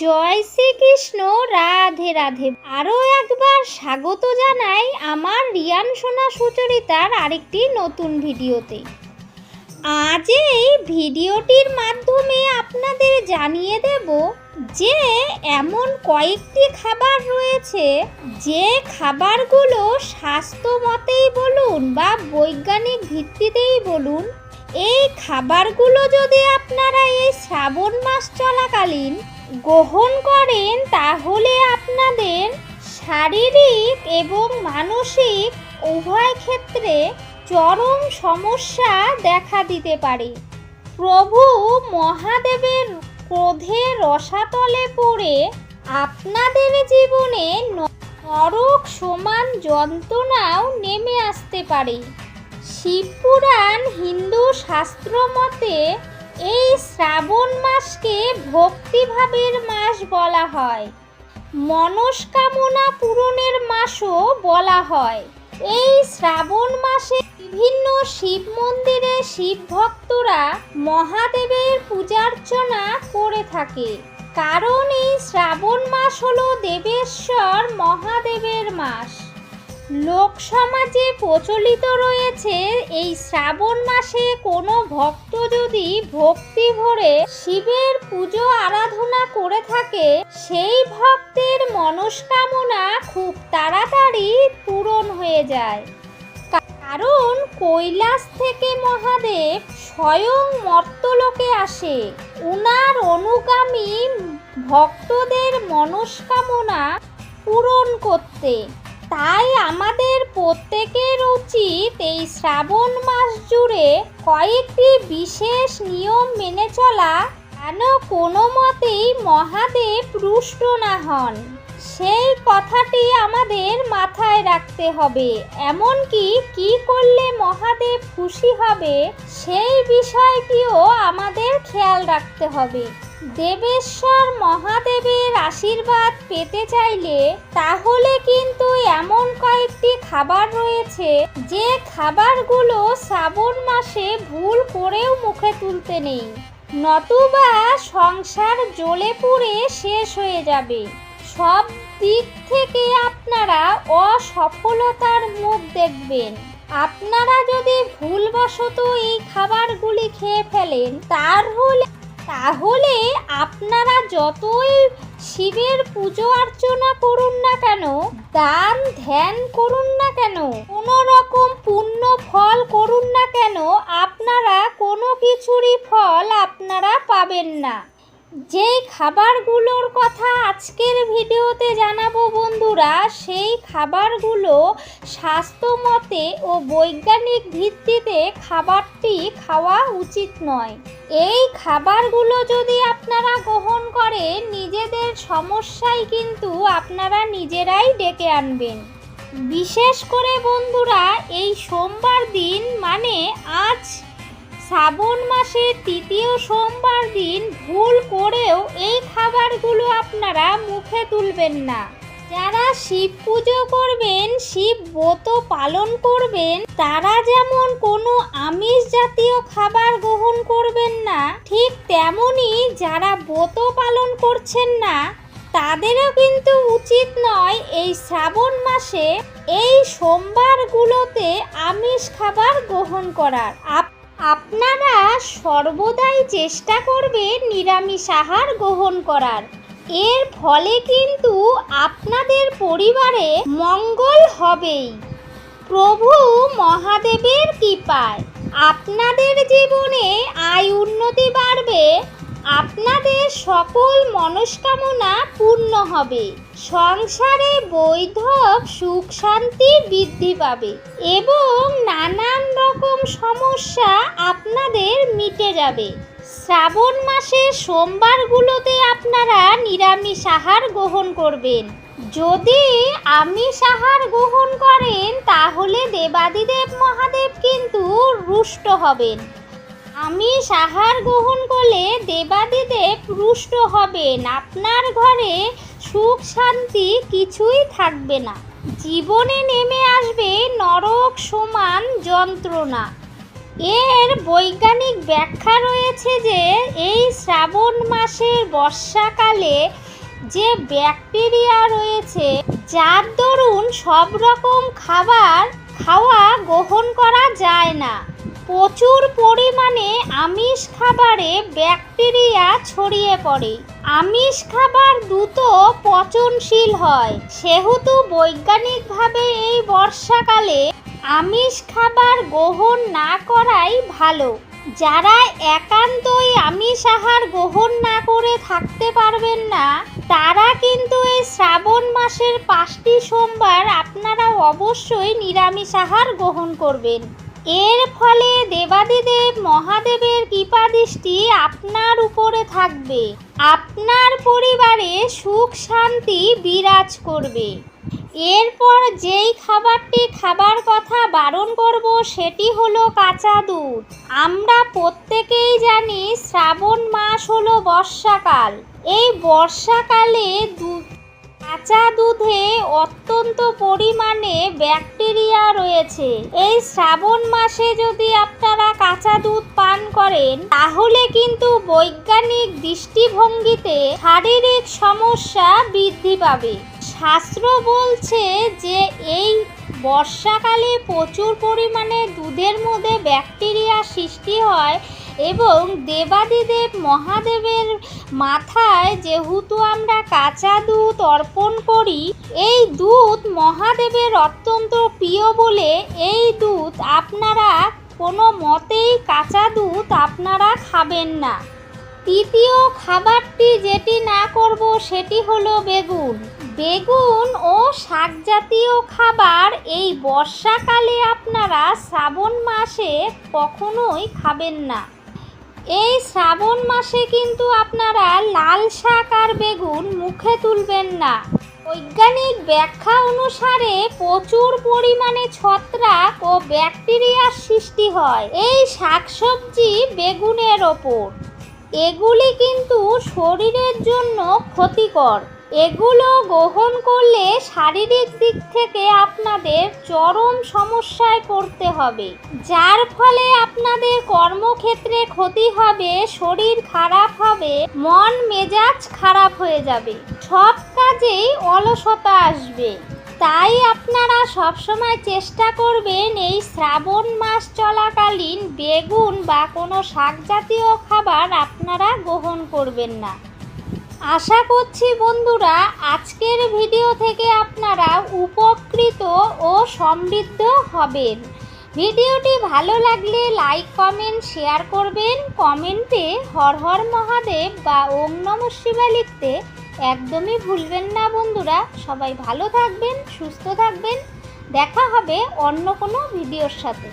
জয় শ্রীকৃষ্ণ, রাধে রাধে। আরও একবার স্বাগত জানাই আমার রিয়ান সোনা সুচরিতার আরেকটি নতুন ভিডিওতে। আজ এই ভিডিওটির মাধ্যমে আপনাদের জানিয়ে দেব যে এমন কয়েকটি খাবার রয়েছে যে খাবারগুলো স্বাস্থ্য মতেই বলুন বা বৈজ্ঞানিক ভিত্তিতেই বলুন, এই খাবারগুলো যদি আপনারা এই শ্রাবণ মাস চলাকালীন গ্রহণ করেন, তাহলে আপনাদের শারীরিক এবং মানসিক উভয় ক্ষেত্রে চরম সমস্যা দেখা দিতে পারে। প্রভু মহাদেবের ক্রোধে রসাতলে পড়ে আপনাদের জীবনে নরক সমান যন্ত্রণাও নেমে আসতে পারে। শিবপুরাণ হিন্দু শাস্ত্র মতে এই শ্রাবণ মাসকে ভক্তিভাবের মাস বলা হয়। মনস্কামনা পূরণের মাসও বলা হয়। এই শ্রাবণ মাসে বিভিন্ন শিব মন্দিরে শিব ভক্তরা মহাদেবের পূজার্চনা করে থাকে। কারণ এই শ্রাবণ মাস হলো দেবেশ্বর মহাদেবের মাস। লোক সমাজে প্রচলিত রয়েছে, এই শ্রাবণ মাসে কোনো ভক্ত যদি ভক্তি ভরে শিবের পুজো আরাধনা করে থাকে, সেই ভক্তের মনস্কামনা খুব তাড়াতাড়ি পূরণ হয়ে যায়। কারণ কৈলাস থেকে মহাদেব স্বয়ং মর্তলোকে আসে। উনার অনুগামী ভক্তদের মনস্কামনা পূরণ করতে। তাই আমাদের প্রত্যেকের উচিত এই শ্রাবণ মাস জুড়ে কয়েকটি বিশেষ নিয়ম মেনে চলা, যেন কোনো মতেই মহাদেব রুষ্ট না হন। সেই কথাটি আমাদের মাথায় রাখতে হবে। এমনকি কি করলে মহাদেব খুশি হবে, সেই বিষয়টিও আমাদের খেয়াল রাখতে হবে। দেবেশ্বর মহাদেবের আশীর্বাদ পেতে চাইলে তাহলে কিন্তু এমন কয়েকটি খাবার রয়েছে যে খাবারগুলো শ্রাবণ মাসে ভুল করেও মুখে তুলতে নেই। নতুবা সংসার জ্বলে পুড়ে শেষ হয়ে যাবে। সব দিক থেকে আপনারা অসফলতার মুখ দেখবেন। আপনারা যদি ভুলবশত এই খাবারগুলি খেয়ে ফেলেন, তাহলে তাহলে আপনারা যতই শিবের পুজো অর্চনা করুন না কেন, দান ধ্যান করুন না কেন কোনো রকম পূর্ণ ফল করুন না কেন, আপনারা কোনো কিছুরই ফল আপনারা পাবেন না। যেই খাবারগুলোর কথা আজকের ভিডিওতে জানাব বন্ধুরা, সেই খাবারগুলো স্বাস্থ্যমতে ও বৈজ্ঞানিক ভিত্তিতে খাবারটি খাওয়া উচিত নয়। এই খাবারগুলো যদি আপনারা গ্রহণ করেন, নিজেদের সমস্যাই কিন্তু আপনারা নিজেরাই ডেকে আনবেন। বিশেষ করে বন্ধুরা, এই সোমবার দিন মানে আজ শ্রাবণ মাসের তৃতীয় সোমবার দিন ভুল করেও এই খাবারগুলো আপনারা মুখে তুলবেন না। যারা শিব পুজো করবেন, শিব ব্রত পালন করবেন, তারা যেমন কোনো আমিষ জাতীয় খাবার গ্রহণ করবেন না, ঠিক তেমনই যারা ব্রত পালন করছেন না, তাদেরও কিন্তু উচিত নয় এই শ্রাবণ মাসে এই সোমবারগুলোতে আমিষ খাবার গ্রহণ করার। আপনারা সর্বদাই চেষ্টা করবেন নিরামিষ আহার গ্রহণ করার। এর ফলে কিন্তু আপনাদের পরিবারে মঙ্গল হবেই। প্রভু মহাদেবের কৃপায় আপনাদের জীবনে আয় উন্নতি বাড়বে। আপনাদের সকল মনস্কামনা পূর্ণ হবে। সংসারে বৈধ সুখ শান্তি বৃদ্ধি পাবে এবং নানান রকম সমস্যা আপনাদের মিটে যাবে। শ্রাবণ মাসের সোমবারগুলোতে আপনারা নিরামিষ আহার গ্রহণ করবেন। যদি আমিষ আহার গ্রহণ করেন, তাহলে দেবাদিদেব মহাদেব কিন্তু রুষ্ট হবেন। আমিষ আহার গ্রহণ করলে দেবাদিদেব রুষ্ট হবেন আপনার ঘরে সুখ শান্তি কিছুই থাকবে না। জীবনে নেমে আসবে নরক সমান যন্ত্রণা। এর বৈজ্ঞানিক ব্যাখ্যা রয়েছে যে এই শ্রাবণ মাসের বর্ষাকালে যে ব্যাকটেরিয়া রয়েছে, যার দরুন সব রকম খাবার খাওয়া গ্রহণ করা যায় না। প্রচুর পরিমাণে আমিষ খাবারে ব্যাকটেরিয়া ছড়িয়ে পড়ে। আমিষ খাবার দ্রুত পচনশীল হয়। সেহেতু বৈজ্ঞানিকভাবে এই বর্ষাকালে আমিষ খাবার গ্রহণ না করাই ভালো। যারা একান্তই আমিষ আহার গ্রহণ না করে থাকতে পারবেন না, তারা কিন্তু এই শ্রাবণ মাসের পাঁচটি সোমবার আপনারা অবশ্যই নিরামিষ আহার গ্রহণ করবেন। এর ফলে দেবাদিদেব মহাদেবের কৃপা দৃষ্টি আপনার উপরে থাকবে। আপনার পরিবারে সুখ শান্তি বিরাজ করবে। এরপর যেই খাবারটি খাবার কথা বারণ করব, সেটি হলো কাঁচা দুধ। আমরা প্রত্যেকেই জানি শ্রাবণ মাস হলো বর্ষাকাল। এই বর্ষাকালে দুধ কাঁচা দুধে অত্যন্ত পরিমাণে ব্যাকটেরিয়া রয়েছে। এই শ্রাবণ মাসে যদি আপনারা কাঁচা দুধ পান করেন, তাহলে কিন্তু বৈজ্ঞানিক দৃষ্টিভঙ্গিতে শারীরিক সমস্যা বৃদ্ধি পাবে। শাস্ত্র বলছে যে এই বর্ষাকালে প্রচুর পরিমাণে দুধের মধ্যে ব্যাকটেরিয়া সৃষ্টি হয় এবং দেবাদিদেব মহাদেবের মাথায় যেহেতু আমরা কাঁচা দুধ অর্পণ করি, এই দুধ মহাদেবের অত্যন্ত প্রিয় বলে এই দুধ আপনারা কোনো মতেই কাঁচা দুধ আপনারা খাবেন না। তৃতীয় খাবারটি যেটি না করব সেটি হলো বেগুন। বেগুন ও শাক জাতীয় খাবার এই বর্ষাকালে আপনারা শ্রাবণ মাসে কখনোই খাবেন না। এই শ্রাবণ মাসে কিন্তু আপনারা লাল শাক আর বেগুন মুখে তুলবেন না। বৈজ্ঞানিক ব্যাখ্যা অনুসারে প্রচুর পরিমাণে ছত্রাক ও ব্যাকটেরিয়ার সৃষ্টি হয় এই শাকসবজি বেগুনের ওপর। এগুলি কিন্তু শরীরের জন্য ক্ষতিকর। এগুলো গ্রহণ করলে শারীরিক দিক থেকে আপনাদের চরম সমস্যায় পড়তে হবে, যার ফলে আপনাদের কর্মক্ষেত্রে ক্ষতি হবে, শরীর খারাপ হবে, মন মেজাজ খারাপ হয়ে যাবে। সব কাজেই অলসতা আসবে। তাই আপনারা সবসময় চেষ্টা করবেন এই শ্রাবণ মাস চলাকালীন বেগুন বা কোনো শাক জাতীয় খাবার আপনারা গ্রহণ করবেন না। আশা করছি বন্ধুরা, আজকের ভিডিও থেকে আপনারা উপকৃত ও সমৃদ্ধ হবেন। ভিডিওটি ভালো লাগলে লাইক কমেন্ট শেয়ার করবেন। কমেন্টে হর হর মহাদেব বা ওম নম শিবা লিখতে একদমই ভুলবেন না বন্ধুরা। সবাই ভালো থাকবেন, সুস্থ থাকবেন। দেখা হবে অন্য কোনো ভিডিওর সাথে।